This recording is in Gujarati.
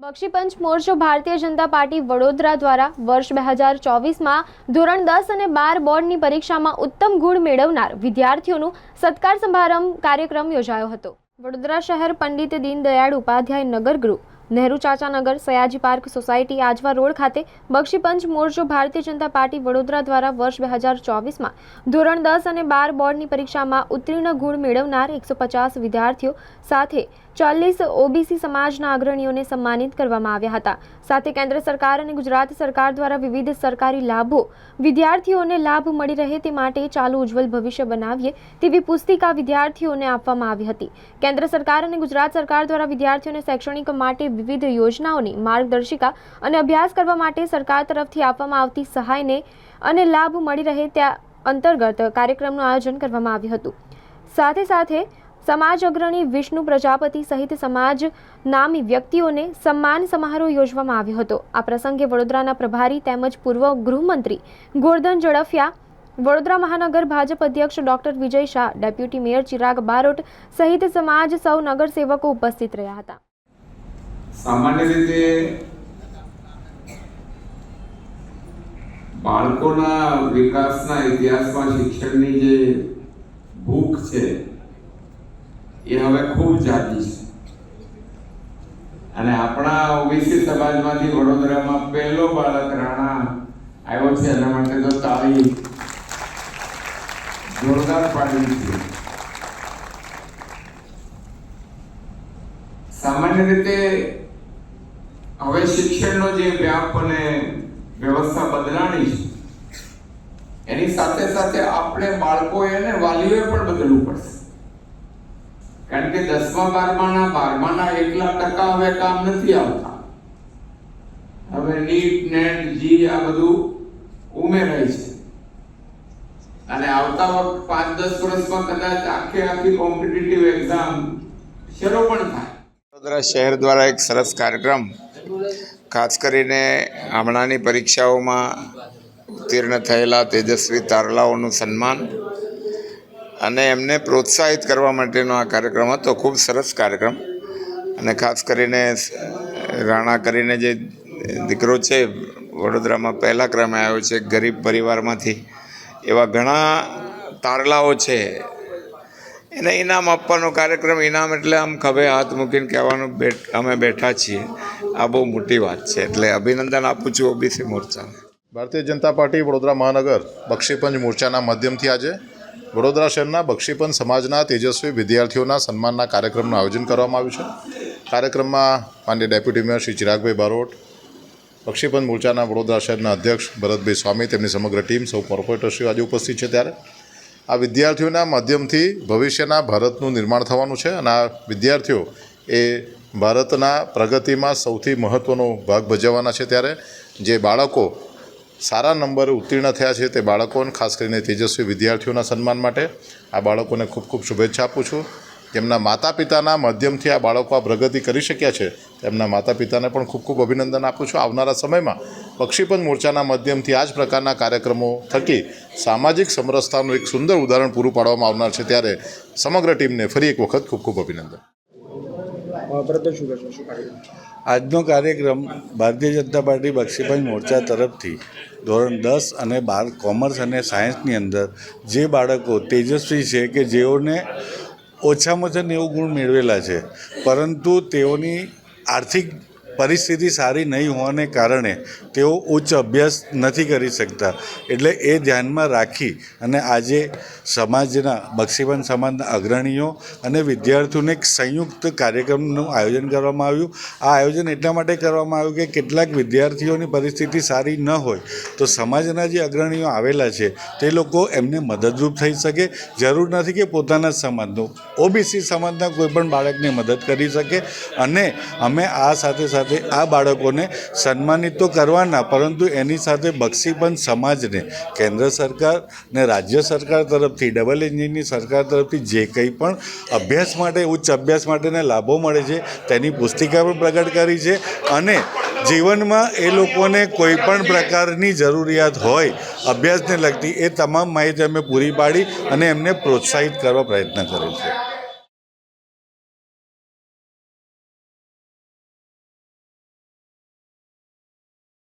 બક્ષીપંચ મોરચો ભારતીય જનતા પાર્ટી વડોદરા દ્વારા વર્ષ બે હજાર ચોવીસમાં ધોરણ દસ અને બાર બોર્ડની પરીક્ષામાં ઉત્તમ ગુણ મેળવનાર વિદ્યાર્થીઓનું સત્કાર સમારંભ કાર્યક્રમ યોજાયો હતો. વડોદરા શહેર પંડિત દીનદયાળ ઉપાધ્યાય નગર ગૃહ Nehru Chacha Nagar Sayaji park society Ajwa road ખાતે બક્ષીપંચ મોરચો ભારતીય જનતા પાર્ટી વડોદરા દ્વારા વર્ષ બે હજાર ચોવીસમાં ધોરણ દસ અને બાર બોર્ડની પરીક્ષામાં ઉત્તીર્ણ ગુણ મેળવનાર એકસો પચાસ વિદ્યાર્થીઓ સાથે ચાલીસ ઓબીસી સમાજના અગ્રણીઓને સન્માનિત કરવામાં આવ્યા હતા. સાથે કેન્દ્ર સરકાર અને ગુજરાત સરકાર દ્વારા વિવિધ સરકારી લાભો વિદ્યાર્થીઓને લાભ મળી રહે તે માટે ચાલુ ઉજ્જવલ ભવિષ્ય બનાવીએ તેવી પુસ્તિકા વિદ્યાર્થીઓને આપવામાં આવી હતી. કેન્દ્ર સરકાર અને ગુજરાત સરકાર દ્વારા વિદ્યાર્થીઓને શૈક્ષણિક માટે વિવિધ યોજનાઓની માર્ગદર્શિકા અને અભ્યાસ કરવા માટે સરકાર તરફથી આપવામાં આવતી સહાયને અને લાભ મળી રહે ત્યાં અંતર્ગત કાર્યક્રમનું આયોજન કરવામાં આવ્યું હતું. સાથે સાથે, સમાજ અગ્રણી વિષ્ણુ પ્રજાપતિ સહિત સમાજ નામી વ્યક્તિઓને સન્માન સમારોહ યોજવામાં આવ્યો હતો. આ પ્રસંગે વડોદરાના પ્રભારી તેમજ પૂર્વ ગૃહમંત્રી ગોરધન ઝડફિયા, વડોદરા મહાનગર ભાજપ અધ્યક્ષ doctor Vijay Shah, deputy mayor Chirag Barot સહિત સમાજ સૌ નગરસેવકો ઉપસ્થિત રહ્યા હતા. સામાન્ય રીતે બાળકોના વિકાસના ઇતિહાસમાં શિક્ષણની જે ભૂખ છે, એ હવે ખૂબ જાજી છે. અને આપણા ઓબીસી સમાજમાંથી વડોદરામાં પહેલો બાળક રાણા આવ્યો છે, એના માટે તો તાળી જોરદાર પાડી છે. સામાન્ય રીતે હવે શિક્ષણનો જે વ્યાપ અને વ્યવસ્થા બદલાણી છે, એની સાથે સાથે આપણે બાળકોએ અને વાલીઓએ પણ બદલવું પડશે. કારણ કે દસમા, બારમાના બારમાના એકલા ટકા હવે કામ નથી આવતા. હવે નીટ, નેટ, જી આ બધું ઉમેરાય છે. અને આવતા વખત પાંચ, દસ વર્ષમાં કદાચ આખે આખી કોમ્પિટિટિવ એક્ઝામ શરૂ પણ થાય. વડોદરા શહેર દ્વારા એક સરસ કાર્યક્રમ ખાસ કરીને હમણાંની પરીક્ષાઓમાં ઉત્તીર્ણ થયેલા તેજસ્વી તારલાઓનું સન્માન અને એમને પ્રોત્સાહિત કરવા માટેનો આ કાર્યક્રમ હતો, ખૂબ સરસ કાર્યક્રમ. અને ખાસ કરીને રાણા કરીને જે દીકરો છે, વડોદરામાં પહેલા ક્રમે આવ્યો છે, ગરીબ પરિવારમાંથી. એવા ઘણા તારલાઓ છે એને ઇનામ આપવાનો કાર્યક્રમ, ઇનામ એટલે આમ ખભે હાથ મૂકીને કહેવાનું અમે બેઠા છીએ. આ બહુ મોટી વાત છે. એટલે અભિનંદન આપું છું ઓબીસી મોરચાને. ભારતીય જનતા પાર્ટી વડોદરા મહાનગર બક્ષીપંચ મોરચાના માધ્યમથી આજે વડોદરા શહેરના બક્ષીપંચ સમાજના તેજસ્વી વિદ્યાર્થીઓના સન્માનના કાર્યક્રમનું આયોજન કરવામાં આવ્યું છે. કાર્યક્રમમાં માન્ય ડેપ્યુટી મેયર શ્રી ચિરાગભાઈ બારોટ બક્ષીપંચ મોરચાના વડોદરા શહેરના અધ્યક્ષ ભરતભાઈ સ્વામી, તેમની સમગ્ર ટીમ, સૌ કોર્પોરેટરશ્રીઓ આજે ઉપસ્થિત છે ત્યારે. આ વિદ્યાર્થીઓના માધ્યમથી ભવિષ્યના ભારતનું નિર્માણ થવાનું છે અને આ વિદ્યાર્થીઓ એ ભારતના પ્રગતિમાં સૌથી મહત્ત્વનો ભાગ ભજવવાના છે ત્યારે જે બાળકો સારા નંબરે ઉત્તીર્ણ થયા છે તે બાળકોને ખાસ કરીને તેજસ્વી વિદ્યાર્થીઓના સન્માન માટે આ બાળકોને ખૂબ ખૂબ શુભેચ્છા આપું છું. તેમના માતા પિતાના માધ્યમથી આ બાળકો આ પ્રગતિ કરી શક્યા છે તેમના માતા પિતાને પણ ખૂબ ખૂબ અભિનંદન આપું છું. આવનારા સમયમાં બક્ષીપંચ મોરચાના માધ્યમથી આ જ પ્રકારના કાર્યક્રમો થકી સામાજિક સમરસતાનું એક સુંદર ઉદાહરણ પૂરું પાડવામાં આવનાર છે ત્યારે સમગ્ર ટીમને ફરી એક વખત ખૂબ ખૂબ અભિનંદન. આજનો કાર્યક્રમ ભારતીય જનતા પાર્ટી બક્ષીપંચ મોરચા તરફથી ધોરણ દસ અને બાર કોમર્સ અને સાયન્સની અંદર જે બાળકો તેજસ્વી છે કે જેઓને ઓછામાં ઓછા નેવું ગુણ મેળવેલા છે પરંતુ તેઓની આર્થિક પરિસ્થિતિ સારી નહીં હોવાને કારણે તેઓ ઉચ્ચ અભ્યાસ નથી કરી શકતા. એટલે એ ધ્યાનમાં રાખી અને આજે સમાજના, બક્ષીબંધ સમાજના અગ્રણીઓ અને વિદ્યાર્થીઓને એક સંયુક્ત કાર્યક્રમનું આયોજન કરવામાં આવ્યું. આ આયોજન એટલા માટે કરવામાં આવ્યું કે કેટલાક વિદ્યાર્થીઓની પરિસ્થિતિ સારી ન હોય તો સમાજના જે અગ્રણીઓ આવેલા છે તે લોકો એમને મદદરૂપ થઈ શકે. જરૂર નથી કે પોતાના સમાજનું, ઓબીસી સમાજના કોઈ પણ બાળકને મદદ કરી શકે. અને અમે આ સાથે સાથે આ બાળકોને સન્માનિત તો કરવાના, પરંતુ એની સાથે બક્ષીપંચ સમાજને, કેન્દ્ર સરકાર ને રાજ્ય સરકાર તરફથી, ડબલ એન્જિનની સરકાર તરફથી જે કંઈ પણ અભ્યાસ માટે, ઉચ્ચ અભ્યાસ માટેના લાભો મળે છે, તેની પુસ્તિકા પણ પ્રગટ કરી છે અને જીવનમાં એ લોકોને કોઈ પણ પ્રકારની જરૂરિયાત હોય, અભ્યાસને લગતી એ તમામ માહિતી અમે પૂરી પાડી અને એમને પ્રોત્સાહિત કરવા પ્રયત્ન કરેલ છે.